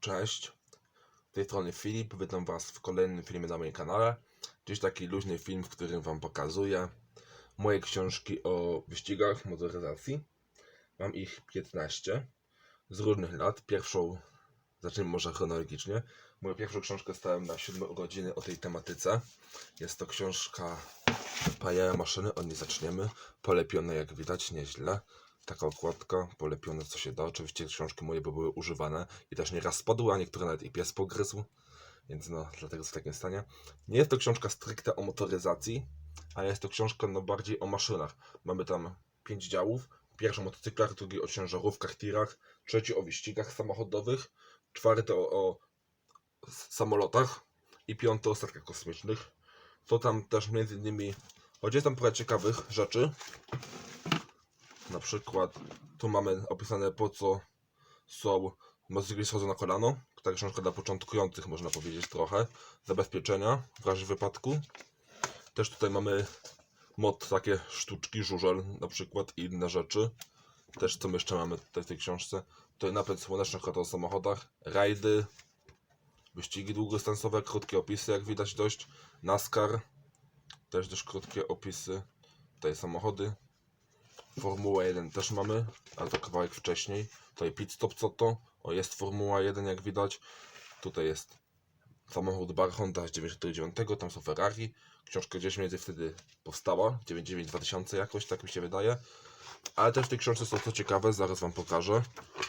Cześć, z tej strony Filip, witam Was w kolejnym filmie na moim kanale. Dziś taki luźny film, w którym Wam pokazuję moje książki o wyścigach, motoryzacji. Mam ich 15 z różnych lat. Pierwszą, zacznijmy może chronologicznie. Moją pierwszą książkę stałem na 7 urodziny o tej tematyce. Jest to książka Pajera Maszyny, od niej zaczniemy. Polepione jak widać, nieźle. Taka okładka, polepione co się da. Oczywiście książki moje by były używane i też nieraz spadły, a niektóre nawet i pies pogryzł. Więc no, dlatego jest w takim stanie. Nie jest to książka stricte o motoryzacji, ale jest to książka no bardziej o maszynach. Mamy tam pięć działów. Pierwszy o motocyklach, drugi o ciężarówkach, tirach, trzeci o wyścigach samochodowych, czwarty o, o samolotach i piąty o statkach kosmicznych. To tam też między innymi, choć jest tam parę ciekawych rzeczy, na przykład tu mamy opisane po co są motocykli schodzą na kolano. Ta książka dla początkujących można powiedzieć trochę. Zabezpieczenia w razie wypadku. Też tutaj mamy mod takie sztuczki, żużel na przykład i inne rzeczy. Też co my jeszcze mamy tutaj w tej książce. Tutaj napęd słoneczny o samochodach, rajdy, wyścigi długodystansowe, krótkie opisy jak widać dość, NASCAR, też dość krótkie opisy, tutaj samochody, Formuła 1 też mamy, ale to kawałek wcześniej. Tutaj pit stop co to? O, jest Formuła 1 jak widać. Tutaj jest samochód Bar Honda z 99, tam są Ferrari. Książka gdzieś między wtedy powstała, 99-2000 jakoś, tak mi się wydaje. Ale też w tej książce są co ciekawe, zaraz Wam pokażę.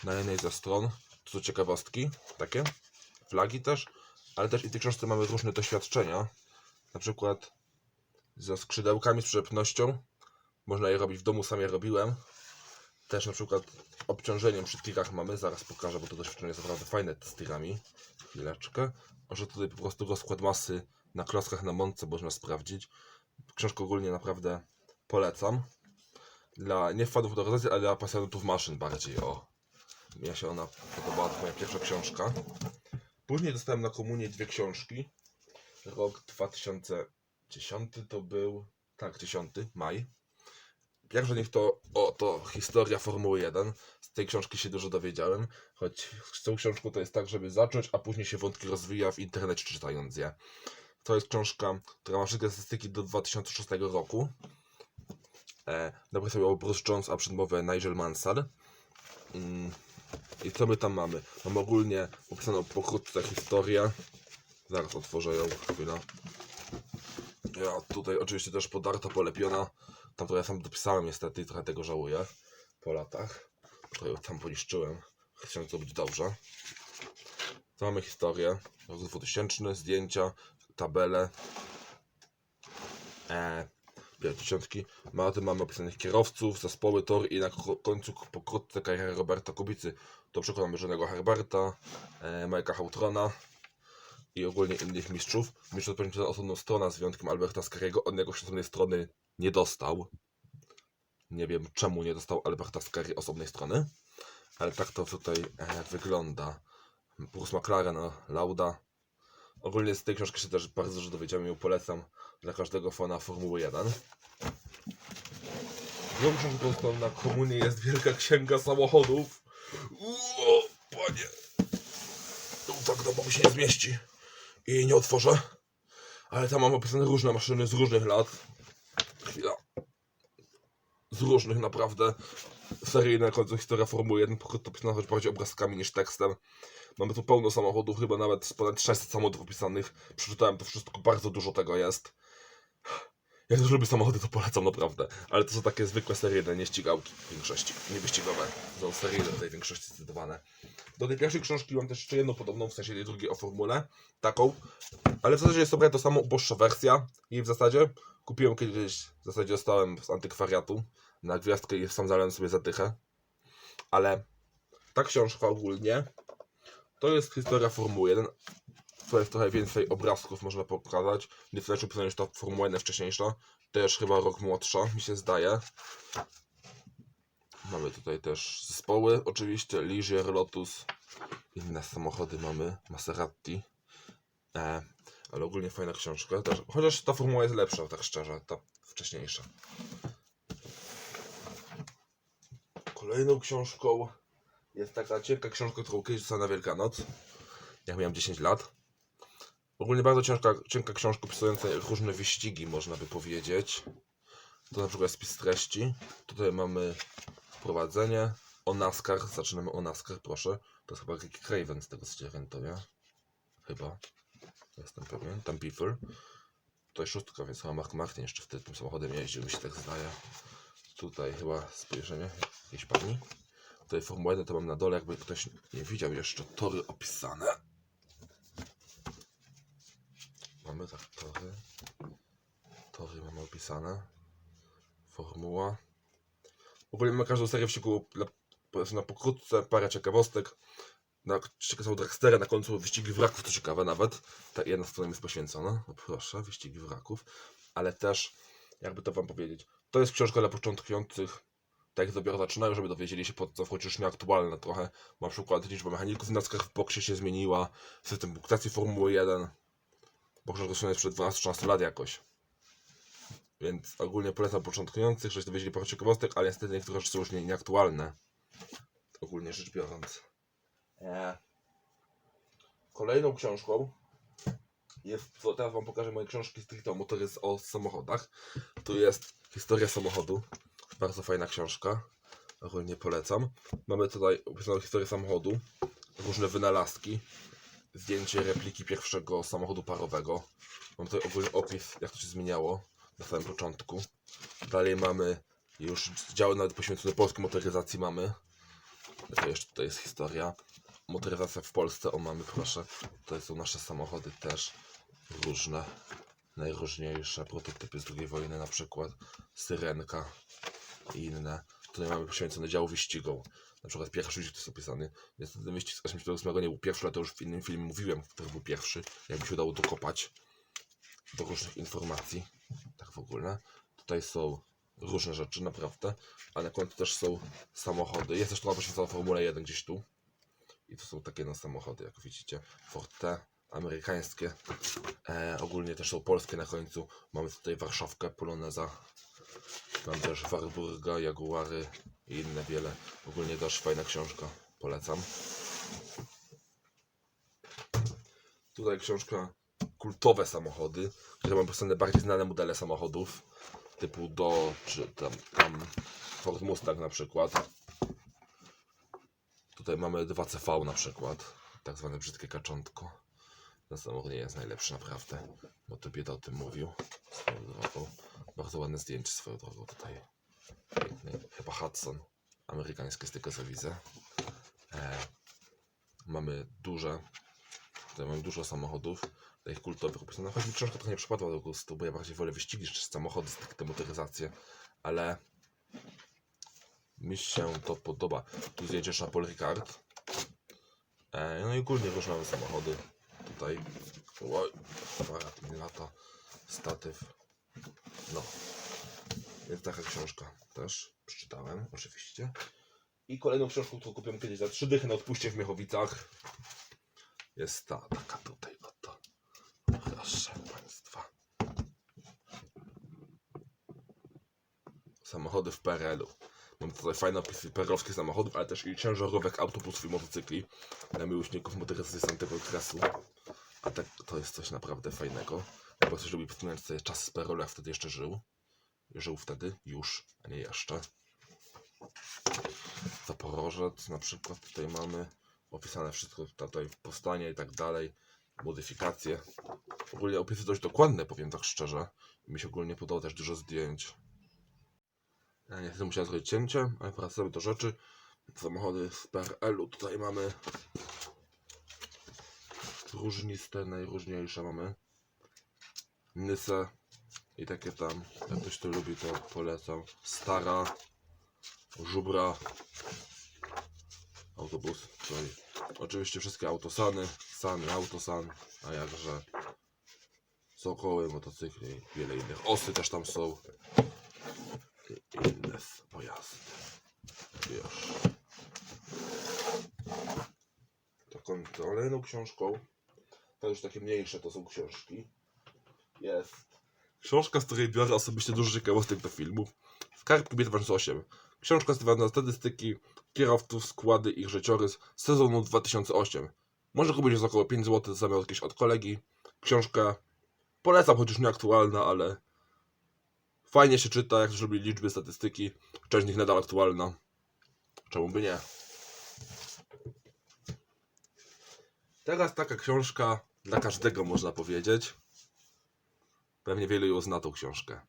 Na jednej ze stron są ciekawostki, takie, flagi też. Ale też i w tej książce mamy różne doświadczenia. Na przykład ze skrzydełkami, z przyczepnością. Można je robić w domu, sam je robiłem. Też na przykład obciążeniem przy tirach mamy, zaraz pokażę, bo to doświadczenie jest naprawdę fajne z tirami. Chwileczkę. Może tutaj po prostu rozkład masy na klockach na mące można sprawdzić. Książkę ogólnie naprawdę polecam. Dla nie fanów motoryzacji, ale dla pasjonatów maszyn bardziej, o. Mnie się ona podobała, to moja pierwsza książka. Później dostałem na komunię dwie książki. Rok 2010 to był, tak, 10 maj. Pierwsza z nich to, o, to historia Formuły 1. Z tej książki się dużo dowiedziałem, choć z tą książką to jest tak, żeby zacząć, a później się wątki rozwija w internecie czytając je. To jest książka, która ma wszystkie statystyki do 2006 roku. E, napisał ją Bruce Jones, a przedmowę Nigel Mansell. Mm, I co my tam mamy? Mamy ogólnie opisaną pokrótce historię. Zaraz otworzę ją, chwila. Ja tutaj oczywiście też podarta, polepiona. Tam to ja sam dopisałem niestety i trochę tego żałuję po latach. Trochę tam poniszczyłem, chcąc zrobić dobrze. Tu mamy historię, rok 2000, zdjęcia, tabele, e, dziesiątki. Ma tym mamy opisanych kierowców, zespoły, tor i na ko- końcu pokrótce kariery Roberta Kubicy. Do przykładu mamy Żonego Herberta, e, Majka Hautrona i ogólnie innych mistrzów. Mistrzów to osobną stronę z wyjątkiem Alberta Skariego. On jakoś osobnej strony nie dostał. Nie wiem czemu nie dostał Alberta Skary osobnej strony. Ale tak to tutaj e, wygląda. Bruce McLaren, no, Lauda. Ogólnie z tej książki się też bardzo dużo dowiedziałem i polecam dla każdego fana Formuły 1. Drugą książką na komunie jest wielka księga samochodów. Uo, panie. No, tak do domu się nie zmieści. I nie otworzę. Ale tam mam opisane różne maszyny z różnych lat. Z różnych naprawdę. Seryjne końcu historia Formuły 1, pokrótce opisana choć bardziej obrazkami niż tekstem. Mamy tu pełno samochodów, chyba nawet ponad 600 samochodów opisanych. Przeczytałem to wszystko, bardzo dużo tego jest. Jak też lubię samochody, to polecam naprawdę. Ale to są takie zwykłe seryjne, nie ścigałki w większości. Nie wyścigowe. Są seryjne w tej większości zdecydowane. Do tej pierwszej książki mam też jeszcze jedną podobną, w sensie tej drugiej o formule. Taką. Ale w zasadzie jest to to samo, uboższa wersja. I w zasadzie kupiłem kiedyś, w zasadzie dostałem z antykwariatu na gwiazdkę i sam zalałem sobie zadychę. Ale ta książka ogólnie to jest historia Formuły 1. To jest trochę więcej obrazków można pokazać. Nie tyle opisane niż ta Formuła 1 wcześniejsza. Też chyba rok młodsza, mi się zdaje. Mamy tutaj też zespoły, oczywiście Ligier, Lotus, inne samochody mamy, Maserati. E, ale ogólnie fajna książka. Chociaż ta formuła jest lepsza, tak szczerze, ta wcześniejsza. Kolejną książką Jest taka cienka książka, którą kiedyś dostałem na Wielkanoc. Jak miałem 10 lat. Ogólnie bardzo ciężka, cienka książka opisująca różne wyścigi, można by powiedzieć. To na przykład spis treści. Tutaj mamy wprowadzenie. O NASCAR. Zaczynamy o NASCAR, proszę. To jest chyba Rick Craven z tego co się orientuję. Chyba. Jestem pewien. Tam Piffle. Tutaj szóstka, więc chyba Mark Martin jeszcze wtedy tym samochodem jeździł, mi się tak zdaje. Tutaj chyba spojrzenie jakiejś pani. Tutaj Formuła 1 to mam na dole, jakby ktoś nie widział jeszcze tory opisane. Mamy tak tory. Tory mamy opisane. Formuła. Ogólnie mamy każdą serię na, powiedzmy na pokrótce, parę ciekawostek. Na są dragstery, na końcu wyścigi wraków, to ciekawe nawet. Ta jedna strona jest poświęcona. No proszę, wyścigi wraków. Ale też, jakby to wam powiedzieć, to jest książka dla początkujących, tak jak dopiero zaczynają, żeby dowiedzieli się po co wchodzi już nieaktualne trochę. Na przykład liczba mechaników w naskach w boksie się zmieniła, system punktacji Formuły 1, bo książka jest przed 12-13 lat jakoś. Więc ogólnie polecam początkujących, żebyście dowiedzieli parę ciekawostek, ale niestety niektóre rzeczy są już nie, nieaktualne. Ogólnie rzecz biorąc. Eee. Kolejną książką jest, co teraz wam pokażę moje książki stricte o motoryz o samochodach. Tu jest historia samochodu. Bardzo fajna książka. Ogólnie polecam. Mamy tutaj opisaną historię samochodu, różne wynalazki, zdjęcie repliki pierwszego samochodu parowego. Mam tutaj ogólny opis, jak to się zmieniało na samym początku. Dalej mamy już działy nawet poświęcone polskiej motoryzacji mamy. To jeszcze tutaj jest historia. Motoryzacja w Polsce, o mamy proszę. Tutaj są nasze samochody też różne. Najróżniejsze prototypy z II wojny na przykład. Syrenka i inne. Tutaj mamy poświęcone działu wyścigom. Na przykład pierwszy wyścig to jest opisany. Niestety wyścig z 88 nie był pierwszy, ale to już w innym filmie mówiłem, który był pierwszy. Jak mi się udało dokopać do różnych informacji. Tak w ogóle. Tutaj są różne rzeczy, naprawdę. A na końcu też są samochody. Jest też trochę poświęcona Formule 1 gdzieś tu. I to są takie no samochody, jak widzicie. Ford T, amerykańskie. E, ogólnie też są polskie na końcu. Mamy tutaj Warszawkę, Poloneza. Mam też Warburga, Jaguary i inne wiele. Ogólnie też fajna książka. Polecam. Tutaj książka kultowe samochody, które mam pisane bardziej znane modele samochodów. Typu do, czy tam, tam Ford Mustang na przykład. Tutaj mamy 2CV na przykład. Tak zwane brzydkie kaczątko. Ten samochód nie jest najlepszy naprawdę, bo to bieda o tym mówił. Swoją drogą. Bardzo ładne zdjęcie swoją drogą tutaj. Piękny. Chyba Hudson. Amerykańskie z tego co widzę. E, mamy duże. Tutaj mamy dużo samochodów. Takich kultowych opisanych. Choć mi książka trochę nie przypadła do gustu, bo ja bardziej wolę wyścigi niż samochody, stricte motoryzację. Ale mi się to podoba. Tu zjedziesz na Paul Ricard. E, no i ogólnie różne samochody. Tutaj. Oj, aparat mi lata. Statyw. No. Jest taka książka też. Przeczytałem, oczywiście. I kolejną książką, którą kupiłem kiedyś za 3 dychy na odpuście w Miechowicach. Jest ta, taka tutaj oto. Proszę Państwa. Samochody w PRL-u. Mam tutaj fajne opisy perowskich samochodów, ale też i ciężarówek, autobusów i motocykli dla miłośników motoryzacji z tamtego okresu. A tak, to jest coś naprawdę fajnego. Ja po prostu lubię wspominać sobie czas z jak wtedy jeszcze żył. Żył wtedy, już, a nie jeszcze. Zaporożec na przykład tutaj mamy opisane wszystko tutaj powstanie i tak dalej, modyfikacje. Ogólnie opisy dość dokładne, powiem tak szczerze. Mi się ogólnie podoba też dużo zdjęć. Ja niestety musiałem zrobić cięcie, ale wracamy do rzeczy. Samochody z PRL-u tutaj mamy różniste, najróżniejsze mamy. Nysę i takie tam, jak ktoś to lubi, to polecam. Stara, żubra, autobus, tutaj oczywiście wszystkie autosany, sany, autosan, a jakże sokoły, motocykle i wiele innych. Osy też tam są i inne pojazdy. Już. Taką kolejną książką, to już takie mniejsze to są książki, jest książka, z której biorę osobiście dużo ciekawostek do filmów. Skarb Kobiety 8. Książka zwana statystyki kierowców, składy ich życiorys z sezonu 2008. Może kupić za około 5 zł, zamiast jakieś od kolegi. Książkę polecam, chociaż nieaktualna, ale fajnie się czyta, jak zrobili liczby, statystyki. Część z nich nadal aktualna. Czemu by nie? Teraz taka książka dla każdego, można powiedzieć. Pewnie wielu ją zna tą książkę.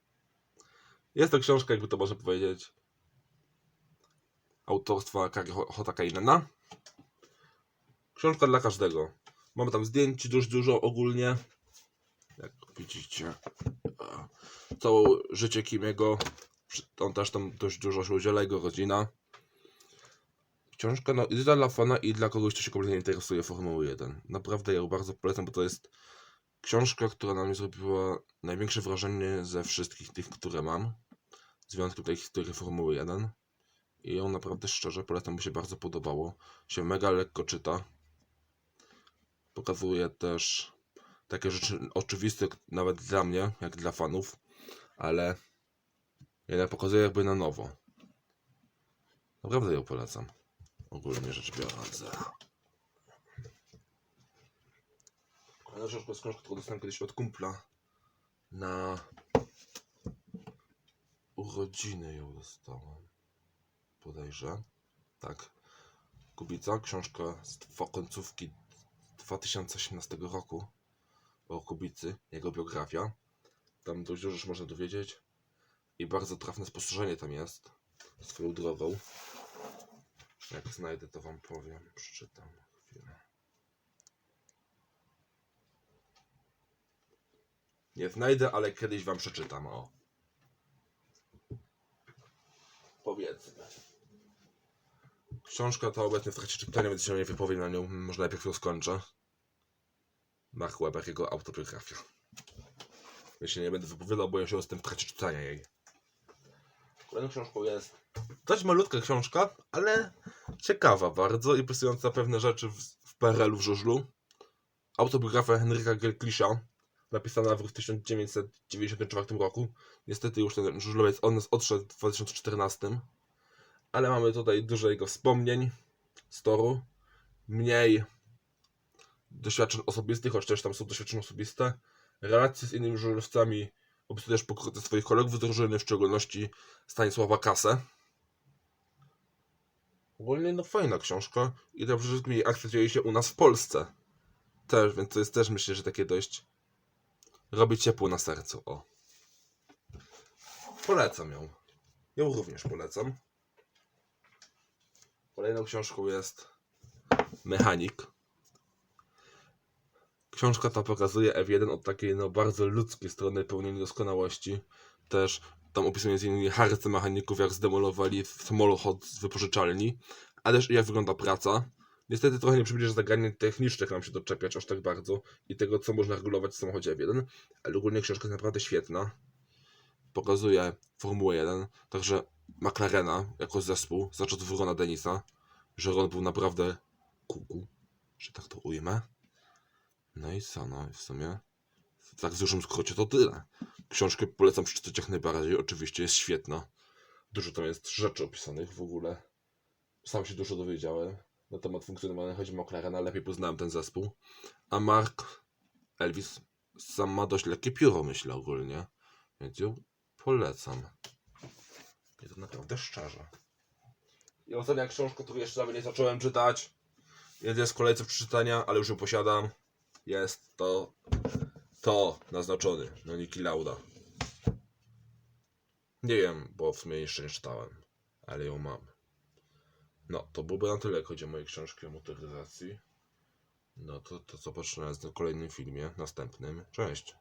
Jest to książka, jakby to można powiedzieć, autorstwa Kari Hotakainena. Książka dla każdego. Mamy tam zdjęć dość dużo ogólnie. Jak widzicie. e, Całe życie Kimiego. On też tam dość dużo się udziela, jego rodzina. Książka no, i dla fana i dla kogoś, kto się kompletnie interesuje Formułą 1. Naprawdę ją bardzo polecam, bo to jest książka, która na mnie zrobiła największe wrażenie ze wszystkich tych, które mam. Z wyjątkiem tej historii Formuły 1. I ją naprawdę szczerze polecam, mi się bardzo podobało. Się mega lekko czyta. Pokazuje też takie rzeczy oczywiste, nawet dla mnie, jak dla fanów, ale jednak pokazuje jakby na nowo. Naprawdę ją polecam. Ogólnie rzecz biorąc. Kolejna książka jest książka, którą dostałem kiedyś od kumpla na urodziny ją dostałem. Podejrzę. Tak. Kubica, książka z końcówki 2018 roku o Kubicy, jego biografia. Tam dość dużo już można dowiedzieć. I bardzo trafne spostrzeżenie tam jest. Swoją drogą. Jak znajdę, to wam powiem. Przeczytam. Chwilę. Nie znajdę, ale kiedyś wam przeczytam. O. Powiedzmy. Książka ta obecnie w trakcie czytania, więc się nie wypowiem na nią. Może najpierw ją skończę. Mark Weber, jego autobiografia. Ja się nie będę wypowiadał, bo ja się jestem w trakcie czytania jej. Kolejną książką jest dość malutka książka, ale ciekawa bardzo i opisująca pewne rzeczy w, w PRL-u w żużlu. Autobiografia Henryka Gelklisza, napisana w 1994 roku. Niestety już ten żużlowiec od nas odszedł w 2014. Ale mamy tutaj dużo jego wspomnień z toru. Mniej doświadczeń osobistych, choć też tam są doświadczenia osobiste. Relacje z innymi żużlowcami. Opisuje też swoich kolegów z w szczególności Stanisława Kasę. Ogólnie no fajna książka i przede wszystkim jej akcja się u nas w Polsce. Też, więc to jest też myślę, że takie dość robi ciepło na sercu, o. Polecam ją. Ją również polecam. Kolejną książką jest Mechanik. Książka ta pokazuje F1 od takiej no bardzo ludzkiej strony pełnej niedoskonałości. Też tam opisuje innymi harce mechaników, jak zdemolowali samolot z wypożyczalni, ale też jak wygląda praca. Niestety trochę nie przybliża zagadnień technicznych nam się doczepiać aż tak bardzo i tego, co można regulować w samochodzie F1, ale ogólnie książka jest naprawdę świetna. Pokazuje Formułę 1, także McLarena jako zespół, za czasów Rona Denisa, że Ron był naprawdę kuku, że tak to ujmę. No i co, no w sumie w tak dużym skrócie to tyle. Książkę polecam przeczytać jak najbardziej, oczywiście jest świetna. Dużo tam jest rzeczy opisanych w ogóle. Sam się dużo dowiedziałem na temat funkcjonowania chodzi McLarena, lepiej poznałem ten zespół. A Mark Elvis sam ma dość lekkie pióro, myślę ogólnie. Więc ją polecam. I to naprawdę szczerze. I ostatnia książka, którą jeszcze nawet nie zacząłem czytać. Jest w kolejce przeczytania, ale już ją posiadam. Jest to to naznaczony, no Niki Lauda. Nie wiem, bo w sumie jeszcze nie czytałem, ale ją mam. No, to byłoby na tyle, chodzi o moje książki o motoryzacji. No to, to zobaczymy w kolejnym filmie, następnym. Cześć!